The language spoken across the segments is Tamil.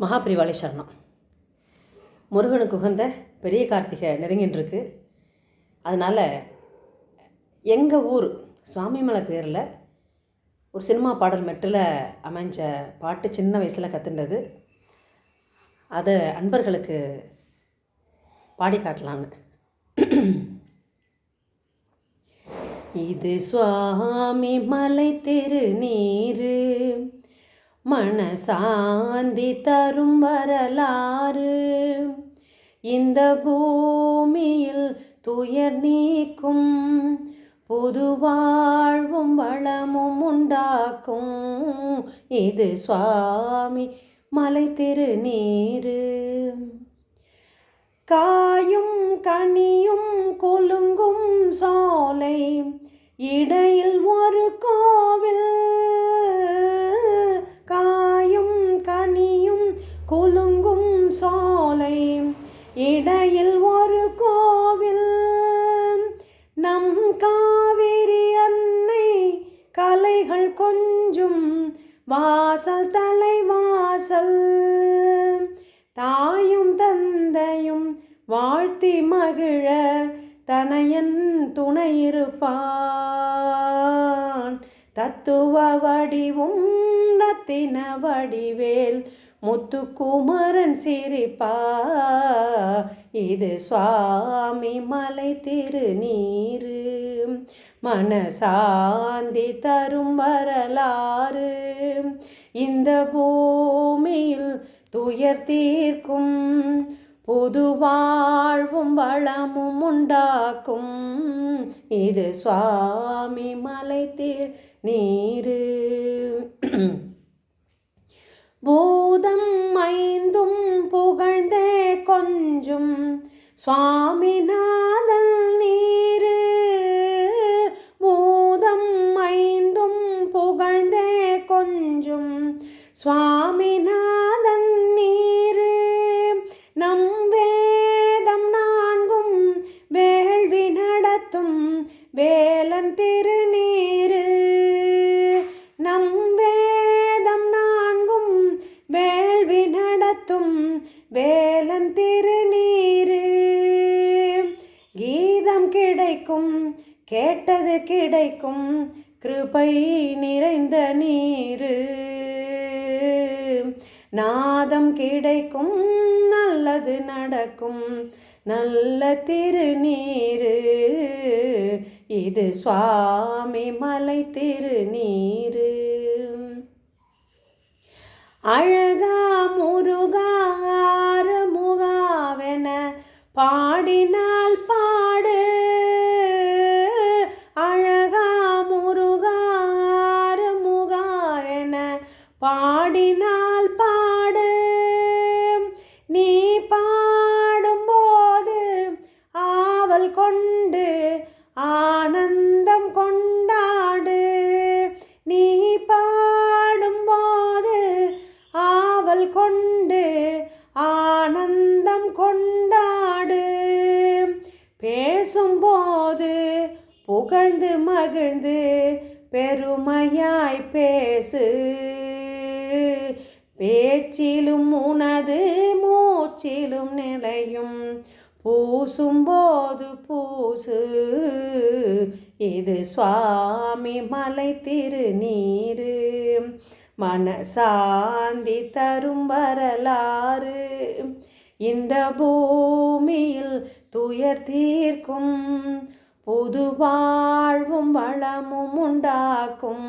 மகாபிரிவாளி சரணம். முருகனுக்கு உகந்த பெரிய கார்த்திகை நெருங்கின்றிருக்கு. அதனால் எங்கள் ஊர் சுவாமிமலை பேரில் ஒரு சினிமா பாடல் மெட்டில் அமைஞ்ச பாட்டு சின்ன வயசில் கற்றுண்டது அதை அன்பர்களுக்கு பாடி காட்டலான்னு. இது சுவாமி மலை திருநீரு. மனசாந்தி தரும் வரலாறு. இந்த பூமியில் துயர் நீக்கும் புது வாழ்வும் வளமும் உண்டாக்கும். இது சுவாமி மலை திருநீரு. காயும் கனியும் கொலுங்கும் சோலை இடையில் ஒரு கோ இடையில் ஒரு கோவில். நம் காவிரி அன்னை கலைகள் கொஞ்சும் வாசல் தலை வாசல். தாயும் தந்தையும் வாழ்த்தி மகிழ தனையன் துணையிருப்பான் தத்துவ வடிவும் ரத்தின வடிவேல் முத்துக்குமரன் சிரிப்பா. இது சுவாமி மலை திருநீரு. மனசாந்தி தரும் வரலாறு. இந்த பூமியில் துயர் தீர்க்கும் புது வாழ்வும் வளமும் உண்டாக்கும். இது சுவாமி மலை தீர் நீரு பூதம் ஐந்தும் புகழ்ந்தே கொஞ்சும். சுவாமினா கிடைக்கும் கேட்டது கிடைக்கும் கிருபை நிறைந்த நீரு. நாதம் கிடைக்கும் நல்லது நடக்கும் நல்ல திருநீரு. இது சுவாமி மலை திருநீரு. அழகா முருகா ஆனந்தம் கொண்டாடு. நீ பாடும்போது ஆவல் கொண்டு ஆனந்தம் கொண்டாடு. பேசும்போது புகழ்ந்து மகிழ்ந்து பெருமையாய் பேசு. பேச்சிலும் உனது மூச்சிலும் நிலையும் பூசும்போது பூசு. இது சுவாமி மலை திருநீரு. மனசாந்தி தரும் வரலாறு. இந்த பூமியில் துயர் தீர்க்கும். புது வாழ்வும் வளமும் உண்டாக்கும்.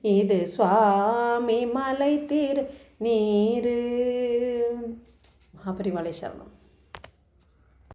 இது சுவாமி மலை திரு நீரு மகாபரிமலை சரணம்.